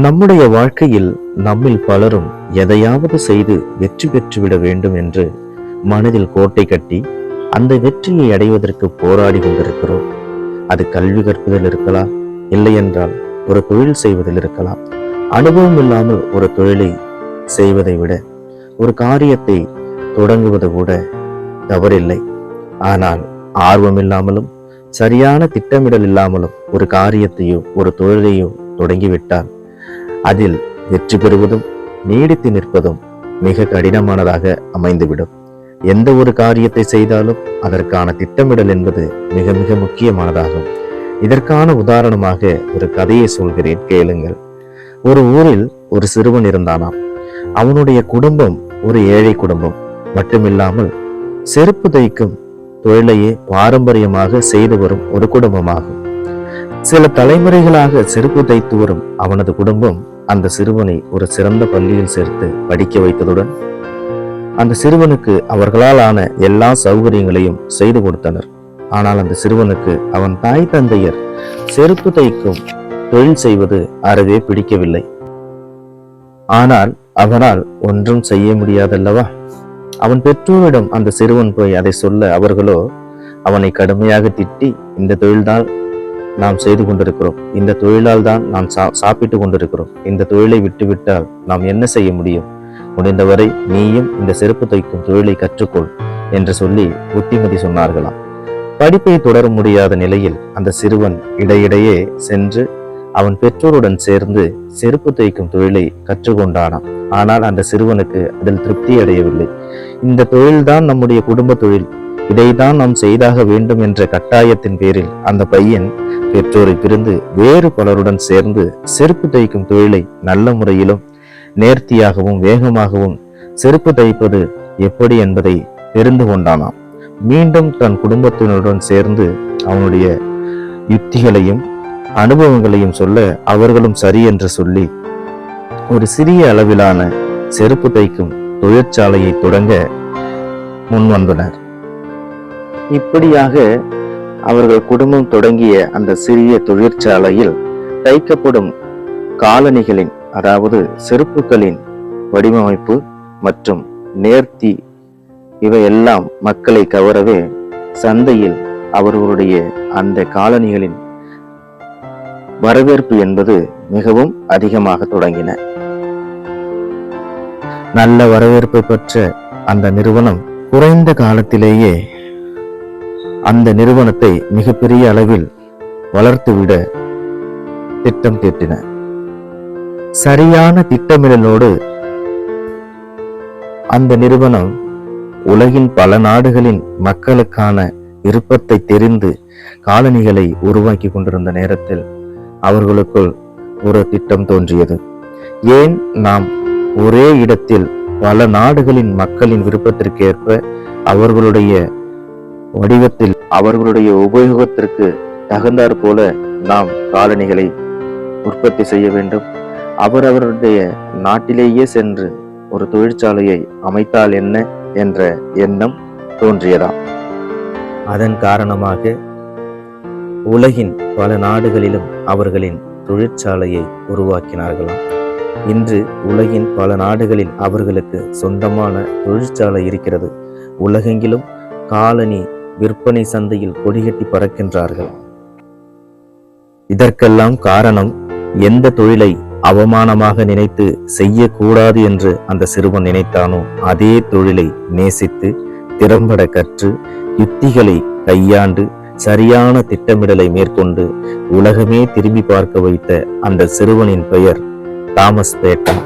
நம்முடைய வாழ்க்கையில் நம்மில் பலரும் எதையாவது செய்து வெற்றி பெற்றுவிட வேண்டும் என்று மனதில் கோட்டை கட்டி அந்த வெற்றியை அடைவதற்கு போராடி கொண்டிருக்கிறோம். அது கல்வி கற்பதில் இருக்கலாம் இல்லையென்றால் ஒரு தொழில் செய்வதில் இருக்கலாம். அனுபவம் இல்லாமல் ஒரு தொழிலை செய்வதை விட ஒரு காரியத்தை தொடங்குவது கூட தவறில்லை. ஆனால் ஆர்வம் இல்லாமலும் சரியான திட்டமிடல் இல்லாமலும் ஒரு காரியத்தையோ ஒரு தொழிலையோ தொடங்கிவிட்டால் அதில் வெற்றி பெறுவதும் நீடித்து நிற்பதும் மிக கடினமானதாக அமைந்துவிடும். எந்த ஒரு காரியத்தை செய்தாலும் அதற்கான திட்டமிடல் என்பது மிக மிக முக்கியமானதாகும். இதற்கான உதாரணமாக ஒரு கதையை சொல்கிறேன் கேளுங்கள். ஒரு ஊரில் ஒரு சிறுவன் இருந்தானாம். அவனுடைய குடும்பம் ஒரு ஏழை குடும்பம். மட்டுமில்லாமல் செருப்பு தைக்கும் தொழிலையே பாரம்பரியமாக செய்து வரும் ஒரு குடும்பமாகும். சில தலைமுறைகளாக செருப்பு தைத்து வரும் அவனது குடும்பம் அந்த சிறுவனை ஒரு சிறந்த பள்ளியில் சேர்த்து படிக்க வைத்ததுடன் அந்த சிறுவனுக்கு அவர்களால் ஆன எல்லா சௌகரியங்களையும் செய்து கொடுத்தனர். ஆனால் அந்த சிறுவனுக்கு அவன் தாய் தந்தையர் செருப்பு தைக்கும் தொழில் செய்வது அறவே பிடிக்கவில்லை. ஆனால் அவனால் ஒன்றும் செய்ய முடியாதல்லவா? அவன் பெற்றோரிடம் அந்த சிறுவன் போய் அதை சொல்ல அவர்களோ அவனை கடுமையாக திட்டி இந்த தொழில்தான் நாம் செய்து கொண்டிருக்கிறோம். இந்த தொழிலால் தான் நாம் சா சாப்பிட்டு கொண்டிருக்கிறோம். இந்த தொழிலை விட்டுவிட்டால் நாம் என்ன செய்ய முடியும்? முடிந்தவரை நீயும் இந்த செருப்பு தைக்கும் தொழிலை கற்றுக்கொள் என்று சொல்லி புத்திமதி சொன்னார்களாம். படிப்பை தொடர முடியாத நிலையில் அந்த சிறுவன் இடையிடையே சென்று அவன் பெற்றோருடன் சேர்ந்து செருப்பு தைக்கும் தொழிலை கற்றுக்கொண்டானாம். ஆனால் அந்த சிறுவனுக்கு அதில் திருப்தி அடையவில்லை. இந்த தொழில்தான் நம்முடைய குடும்ப தொழில். இதைதான் நாம் செய்தாக வேண்டும் என்ற கட்டாயத்தின் பேரில் அந்த பையன் பெற்றோரை பிரிந்து வேறு பலருடன் சேர்ந்து செருப்பு தைக்கும் தொழிலை நல்ல முறையிலும் நேர்த்தியாகவும் வேகமாகவும் செருப்பு தைப்பது எப்படி என்பதை தெரிந்து கொண்டானாம். மீண்டும் தன் குடும்பத்தினருடன் சேர்ந்து அவனுடைய யுக்திகளையும் அனுபவங்களையும் சொல்ல அவர்களும் சரி என்று சொல்லி ஒரு சிறிய அளவிலான செருப்பு தைக்கும் தொழிற்சாலையை தொடங்க முன்வந்தனர். இப்படியாக அவர்கள் குடும்பம் தொடங்கிய அந்த சிறிய தொழிற்சாலையில் தைக்கப்படும் காலணிகளின் அதாவது செருப்புகளின் வடிவமைப்பு மற்றும் நேர்த்தி இவையெல்லாம் மக்களை கவரவே சந்தையில் அவர்களுடைய அந்த காலணிகளின் வரவேற்பு என்பது மிகவும் அதிகமாக தொடங்கின. நல்ல வரவேற்பை பெற்ற அந்த நிறுவனம் குறைந்த காலத்திலேயே அந்த நிறுவனத்தை மிகப்பெரிய அளவில் வளர்த்துவிட திட்டம் தீட்டின. சரியான திட்டமிடலோடு அந்த நிறுவனம் உலகின் பல நாடுகளின் மக்களுக்கான விருப்பத்தை தெரிந்து காலணிகளை உருவாக்கி கொண்டிருந்த நேரத்தில் அவர்களுக்குள் ஒரு திட்டம் தோன்றியது. ஏன் நாம் ஒரே இடத்தில் பல நாடுகளின் மக்களின் விருப்பத்திற்கேற்ப அவர்களுடைய வடிவத்தில் அவர்களுடைய உபயோகத்திற்கு தகுந்தாற் போல நாம் காலணிகளை உற்பத்தி செய்ய வேண்டும். அவரவருடைய நாட்டிலேயே சென்று ஒரு தொழிற்சாலையை அமைத்தால் என்ன என்ற எண்ணம் தோன்றியதாம் அதன் காரணமாக உலகின் பல நாடுகளிலும் அவர்களின் தொழிற்சாலையை உருவாக்கினார்களாம். இன்று உலகின் பல நாடுகளில் அவர்களுக்கு சொந்தமான தொழிற்சாலை இருக்கிறது. உலகெங்கிலும் காலனி விற்பனை சந்தையில் கொடிகட்டி பறக்கின்றார்கள். இதற்கெல்லாம் காரணம் எந்த தொழிலை அவமானமாக நினைத்து செய்யக்கூடாது என்று அந்த சிறுவன் நினைத்தானோ அதே தொழிலை நேசித்து திறம்பட கற்று யுத்திகளை கையாண்டு சரியான திட்டமிடலை மேற்கொண்டு உலகமே திரும்பி பார்க்க வைத்த அந்த சிறுவனின் பெயர் தாமஸ் பேட்டா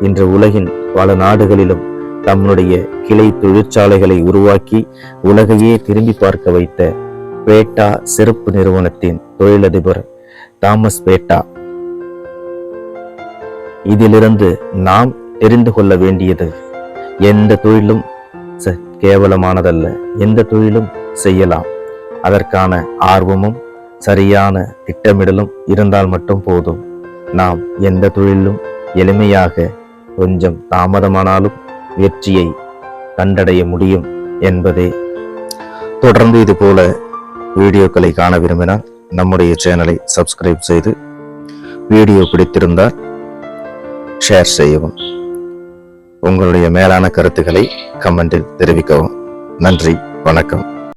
இன்று உலகின் பல நாடுகளிலும் தம்முடைய கிளை தொழிற்சாலைகளை உருவாக்கி உலகையே திரும்பி பார்க்க வைத்த பேட்டா செருப்பு நிறுவனத்தின் தொழிலதிபர் தாமஸ் பேட்டா. இதிலிருந்து நாம் தெரிந்து கொள்ள வேண்டியது எந்த தொழிலும் கேவலமானதல்ல. எந்த தொழிலும் செய்யலாம். அதற்கான ஆர்வமும் சரியான திட்டமிடலும் இருந்தால் மட்டும் போதும். நாம் எந்த தொழிலும் எளிமையாக கொஞ்சம் தாமதமானாலும் வெற்றியை கண்டடைய முடியும் என்பதே. தொடர்ந்து இது போல வீடியோக்களை காண விரும்பினால் நம்முடைய சேனலை சப்ஸ்கிரைப் செய்து வீடியோ பிடித்திருந்தால் ஷேர் செய்யவும். உங்களுடைய மேலான கருத்துக்களை கமெண்டில் தெரிவிக்கவும். நன்றி வணக்கம்.